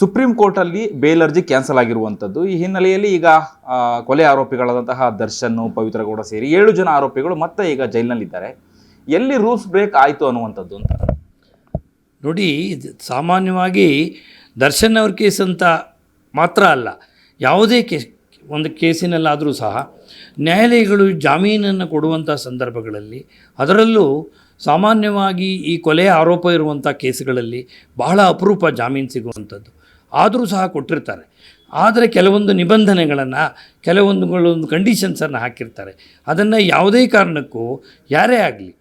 Supreme Court ಅಲ್ಲಿ bail ಅರ್ಜಿ cancel ಆಗಿರುವಂತದ್ದು ಈ ಹಿನ್ನೆಲೆಯಲ್ಲಿ ಈಗ ಕೊಲೆ ಆರೋಪಿಗಳಾದಂತಹ ದರ್ಶನ್ ಪವಿತ್ರ ಗೌಡ ಸೇರಿ ಏಳು ಜನ ಆರೋಪಿಗಳು ಮತ್ತೆ ಈಗ ಜೈಲಿನಲ್ಲಿದ್ದಾರೆ. ಎಲ್ಲಿ ರೂಲ್ಸ್ ಬ್ರೇಕ್ ಆಯಿತು ಅನ್ನುವಂಥದ್ದು ಅಂತ. ನೋಡಿ ಸಾಮಾನ್ಯವಾಗಿ ದರ್ಶನ್ ಅವ್ರ ಕೇಸ್ ಅಂತ ಮಾತ್ರ ಅಲ್ಲ, ಯಾವುದೇ ಕೇಸ್ ಒಂದು ಕೇಸಿನಲ್ಲಾದರೂ ಸಹ ನ್ಯಾಯಾಲಯಗಳು ಜಾಮೀನನ್ನು ಕೊಡುವಂಥ ಸಂದರ್ಭಗಳಲ್ಲಿ ಅದರಲ್ಲೂ ಸಾಮಾನ್ಯವಾಗಿ ಈ ಕೊಲೆ ಆರೋಪ ಇರುವಂಥ ಕೇಸುಗಳಲ್ಲಿ ಬಹಳ ಅಪರೂಪ ಜಾಮೀನು ಸಿಗುವಂಥದ್ದು. ಆದರೂ ಸಹ ಕೊಟ್ಟಿರ್ತಾರೆ. ಆದರೆ ಕೆಲವೊಂದು ನಿಬಂಧನೆಗಳನ್ನು ಕೆಲವೊಂದು ಕಂಡೀಷನ್ಸನ್ನು ಹಾಕಿರ್ತಾರೆ. ಅದನ್ನು ಯಾವುದೇ ಕಾರಣಕ್ಕೂ ಯಾರೇ ಆಗಲಿ,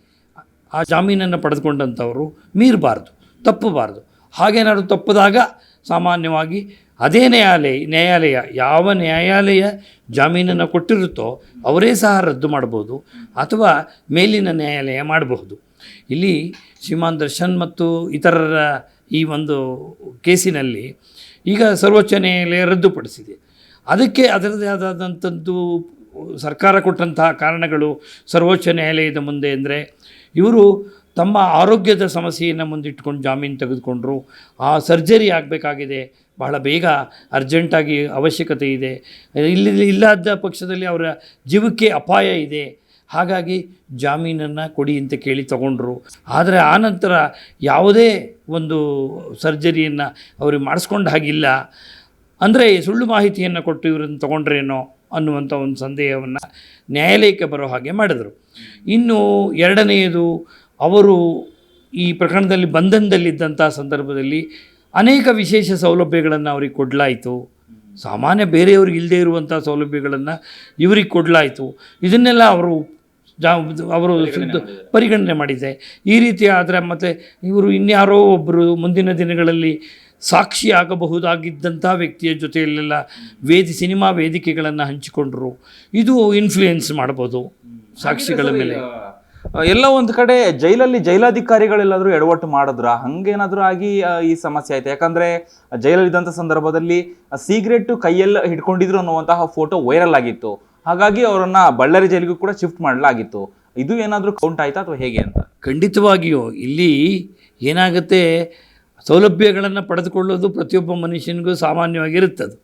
ಆ ಜಾಮೀನನ್ನು ಪಡೆದುಕೊಂಡಂಥವರು ಮೀರಬಾರ್ದು, ತಪ್ಪಬಾರ್ದು. ಹಾಗೇನಾದ್ರು ತಪ್ಪಿದಾಗ ಸಾಮಾನ್ಯವಾಗಿ ಅದೇ ನ್ಯಾಯಾಲಯ ನ್ಯಾಯಾಲಯ ಯಾವ ನ್ಯಾಯಾಲಯ ಜಾಮೀನನ್ನು ಕೊಟ್ಟಿರುತ್ತೋ ಅವರೇ ಸಹ ರದ್ದು ಮಾಡ್ಬೋದು ಅಥವಾ ಮೇಲಿನ ನ್ಯಾಯಾಲಯ ಮಾಡಬಹುದು. ಇಲ್ಲಿ ಶ್ರೀಮಾನ್ ದರ್ಶನ್ ಮತ್ತು ಇತರರ ಈ ಒಂದು ಕೇಸಿನಲ್ಲಿ ಈಗ ಸರ್ವೋಚ್ಚ ನ್ಯಾಯಾಲಯ ರದ್ದುಪಡಿಸಿದೆ. ಅದಕ್ಕೆ ಅದರದೇ ಆದಂಥದ್ದು ಸರ್ಕಾರ ಕೊಟ್ಟಂತಹ ಕಾರಣಗಳು ಸರ್ವೋಚ್ಚ ನ್ಯಾಯಾಲಯದ ಮುಂದೆ ಅಂದರೆ ಇವರು ತಮ್ಮ ಆರೋಗ್ಯದ ಸಮಸ್ಯೆಯನ್ನು ಮುಂದಿಟ್ಕೊಂಡು ಜಾಮೀನು ತೆಗೆದುಕೊಂಡ್ರು. ಆ ಸರ್ಜರಿ ಆಗಬೇಕಾಗಿದೆ. ಬಹಳ ಬೇಗ ಅರ್ಜೆಂಟಾಗಿ ಅವಶ್ಯಕತೆ ಇದೆ. ಇಲ್ಲಿ ಇಲ್ಲದ ಪಕ್ಷದಲ್ಲಿ ಅವರ ಜೀವಕ್ಕೆ ಅಪಾಯ ಇದೆ. ಹಾಗಾಗಿ ಜಾಮೀನನ್ನು ಕೊಡಿ ಅಂತ ಕೇಳಿ ತಗೊಂಡ್ರು. ಆದರೆ ಆನಂತರ ಯಾವುದೇ ಒಂದು ಸರ್ಜರಿಯನ್ನು ಅವ್ರಿಗೆ ಮಾಡಿಸ್ಕೊಂಡು ಹಾಗಿಲ್ಲ. ಅಂದರೆ ಸುಳ್ಳು ಮಾಹಿತಿಯನ್ನು ಕೊಟ್ಟು ಇವರನ್ನು ತೊಗೊಂಡ್ರೇನೋ ಅನ್ನುವಂಥ ಒಂದು ಸಂದೇಹವನ್ನು ನ್ಯಾಯಾಲಯಕ್ಕೆ ಬರೋ ಹಾಗೆ ಮಾಡಿದರು. ಇನ್ನು ಎರಡನೆಯದು, ಅವರು ಈ ಪ್ರಕರಣದಲ್ಲಿ ಬಂಧನದಲ್ಲಿದ್ದಂಥ ಸಂದರ್ಭದಲ್ಲಿ ಅನೇಕ ವಿಶೇಷ ಸೌಲಭ್ಯಗಳನ್ನು ಅವ್ರಿಗೆ ಕೊಡಲಾಯಿತು. ಸಾಮಾನ್ಯ ಬೇರೆಯವ್ರಿಗೆ ಇಲ್ಲದೆ ಇರುವಂಥ ಸೌಲಭ್ಯಗಳನ್ನು ಇವ್ರಿಗೆ ಕೊಡಲಾಯಿತು. ಇದನ್ನೆಲ್ಲ ಅವರು ಜಾ ಅವರು ಪರಿಗಣನೆ ಮಾಡಿದೆ. ಈ ರೀತಿ ಆದರೆ ಮತ್ತು ಇವರು ಇನ್ಯಾರೋ ಒಬ್ಬರು ಮುಂದಿನ ದಿನಗಳಲ್ಲಿ ಸಾಕ್ಷಿ ಆಗಬಹುದಾಗಿದ್ದಂಥ ವ್ಯಕ್ತಿಯ ಜೊತೆಯಲ್ಲೆಲ್ಲ ವೇದಿ ಸಿನಿಮಾ ವೇದಿಕೆಗಳನ್ನು ಹಂಚಿಕೊಂಡರು. ಇದು ಇನ್ಫ್ಲೂಯೆನ್ಸ್ ಮಾಡ್ಬೋದು ಸಾಕ್ಷಿಗಳ ಮೇಲೆ. ಎಲ್ಲ ಒಂದು ಕಡೆ ಜೈಲಲ್ಲಿ ಜೈಲಾಧಿಕಾರಿಗಳೆಲ್ಲಾದರೂ ಎಡವಟ್ಟು ಮಾಡಿದ್ರ? ಹಂಗೇನಾದರೂ ಆಗಿ ಈ ಸಮಸ್ಯೆ ಆಯ್ತು? ಯಾಕಂದ್ರೆ ಜೈಲಲ್ಲಿದ್ದಂಥ ಸಂದರ್ಭದಲ್ಲಿ ಸಿಗರೆಟ್ ಕೈಯಲ್ಲಿ ಹಿಡ್ಕೊಂಡಿದ್ರು ಅನ್ನುವಂತಹ ಫೋಟೋ ವೈರಲ್ ಆಗಿತ್ತು. ಹಾಗಾಗಿ ಅವರನ್ನ ಬಳ್ಳಾರಿ ಜೈಲಿಗೂ ಕೂಡ ಶಿಫ್ಟ್ ಮಾಡಲಾಗಿತ್ತು. ಇದು ಏನಾದರೂ ಕೌಂಟ್ ಆಯ್ತಾ ಅಥವಾ ಹೇಗೆ ಅಂತ? ಖಂಡಿತವಾಗಿಯೂ ಇಲ್ಲಿ ಏನಾಗುತ್ತೆ, ಸೌಲಭ್ಯಗಳನ್ನು ಪಡೆದುಕೊಳ್ಳೋದು ಪ್ರತಿಯೊಬ್ಬ ಮನುಷ್ಯನಿಗೂ ಸಾಮಾನ್ಯವಾಗಿರುತ್ತದೆ.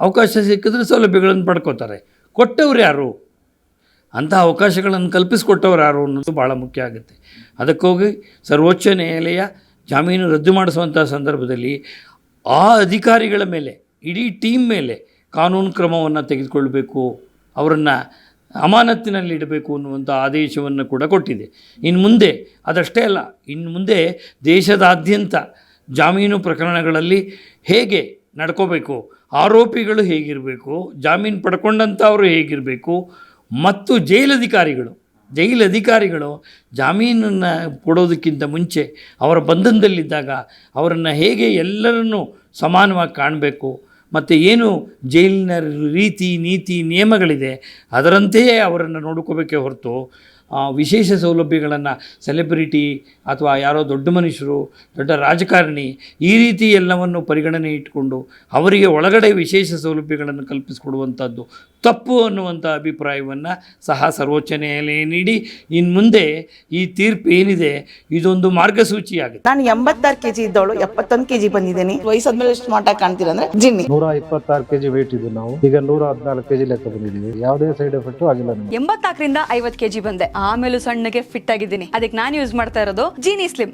ಅವಕಾಶ ಸಿಕ್ಕಿದ್ರೆ ಸೌಲಭ್ಯಗಳನ್ನು ಪಡ್ಕೋತಾರೆ. ಕೊಟ್ಟವ್ರು ಯಾರು? ಅಂಥ ಅವಕಾಶಗಳನ್ನು ಕಲ್ಪಿಸಿಕೊಟ್ಟವ್ರು ಯಾರು ಅನ್ನೋದು ಭಾಳ ಮುಖ್ಯ ಆಗುತ್ತೆ. ಅದಕ್ಕೋಗಿ ಸರ್ವೋಚ್ಚ ನ್ಯಾಯಾಲಯ ಜಾಮೀನು ರದ್ದು ಮಾಡಿಸುವಂಥ ಸಂದರ್ಭದಲ್ಲಿ ಆ ಅಧಿಕಾರಿಗಳ ಮೇಲೆ, ಇಡೀ ಟೀಮ್ ಮೇಲೆ ಕಾನೂನು ಕ್ರಮವನ್ನು ತೆಗೆದುಕೊಳ್ಬೇಕು. ಅವರನ್ನು ಅಮಾನತ್ತಿನಲ್ಲಿ ಇಡಬೇಕು ಅನ್ನುವಂಥ ಆದೇಶವನ್ನು ಕೂಡ ಕೊಟ್ಟಿದೆ. ಇನ್ನು ಮುಂದೆ ಅದಷ್ಟೇ ಅಲ್ಲ ಇನ್ನು ಮುಂದೆ ದೇಶದಾದ್ಯಂತ ಜಾಮೀನು ಪ್ರಕರಣಗಳಲ್ಲಿ ಹೇಗೆ ನಡ್ಕೋಬೇಕು, ಆರೋಪಿಗಳು ಹೇಗಿರಬೇಕು, ಜಾಮೀನು ಪಡ್ಕೊಂಡಂಥವರು ಹೇಗಿರಬೇಕು, ಮತ್ತು ಜೈಲಧಿಕಾರಿಗಳು ಜೈಲಧಿಕಾರಿಗಳು ಜಾಮೀನನ್ನು ಕೊಡೋದಕ್ಕಿಂತ ಮುಂಚೆ ಅವರ ಬಂಧನದಲ್ಲಿದ್ದಾಗ ಅವರನ್ನು ಹೇಗೆ ಎಲ್ಲರನ್ನೂ ಸಮಾನವಾಗಿ ಕಾಣಬೇಕು ಮತ್ತು ಏನು ಜೈಲಿನ ರೀತಿ ನೀತಿ ನಿಯಮಗಳಿದೆ ಅದರಂತೆಯೇ ಅವರನ್ನು ನೋಡ್ಕೋಬೇಕೇ ಹೊರತು ವಿಶೇಷ ಸೌಲಭ್ಯಗಳನ್ನು ಸೆಲೆಬ್ರಿಟಿ ಅಥವಾ ಯಾರೋ ದೊಡ್ಡ ಮನುಷ್ಯರು ದೊಡ್ಡ ರಾಜಕಾರಣಿ ಈ ರೀತಿ ಎಲ್ಲವನ್ನು ಪರಿಗಣನೆ ಇಟ್ಟುಕೊಂಡು ಅವರಿಗೆ ಒಳಗಡೆ ವಿಶೇಷ ಸೌಲಭ್ಯಗಳನ್ನು ಕಲ್ಪಿಸಿಕೊಡುವಂಥದ್ದು ತಪ್ಪು ಅನ್ನುವಂಥ ಅಭಿಪ್ರಾಯವನ್ನು ಸಹ ಸರ್ವೋಚ್ಚ ನ್ಯಾಯಾಲಯ ನೀಡಿ. ಇನ್ನು ಮುಂದೆ ಈ ತೀರ್ಪು ಏನಿದೆ ಇದೊಂದು ಮಾರ್ಗಸೂಚಿಯಾಗುತ್ತೆ ನಾನು ಎಂಬತ್ತಾರು ಕೆಜಿ ಇದ್ದವಳು ಎಪ್ಪತ್ತೊಂದು ಕೆಜಿ ಬಂದಿದ್ದೀನಿ. ವಯಸ್ಸಾದ್ಮೇಲೆ ಎಷ್ಟು ಮಾಟ ಕಾಣ್ತೀರ ಅಂದ್ರೆ ಜಿನ್ನಿ. ನೂರ ಇಪ್ಪತ್ತಾರು ಕೆಜಿ ವೇಟ್ ಇದ್ದೀವಿ ನಾವು. ಈಗ ನೂರ ಹದಿನಾಲ್ಕು ಕೆಜಿ ಲೆಕ್ಕ ಬಂದಿದ್ದೀವಿ. ಯಾವುದೇ ಸೈಡ್ ಎಫೆಕ್ಟ್ ಆಗಿಲ್ಲ ಎಂಬತ್ನಾಲ್ಕರಿಂದ ಕೆ ಕೆಜಿ ಬಂದೆ. ಆಮೇಲೂ ಸಣ್ಣಗೆ ಫಿಟ್ ಆಗಿದ್ದೀನಿ. ಅದಕ್ಕೆ ನಾನು ಯೂಸ್ ಮಾಡ್ತಾ ಇರೋದು ಜೀನಿ ಸ್ಲಿಮ್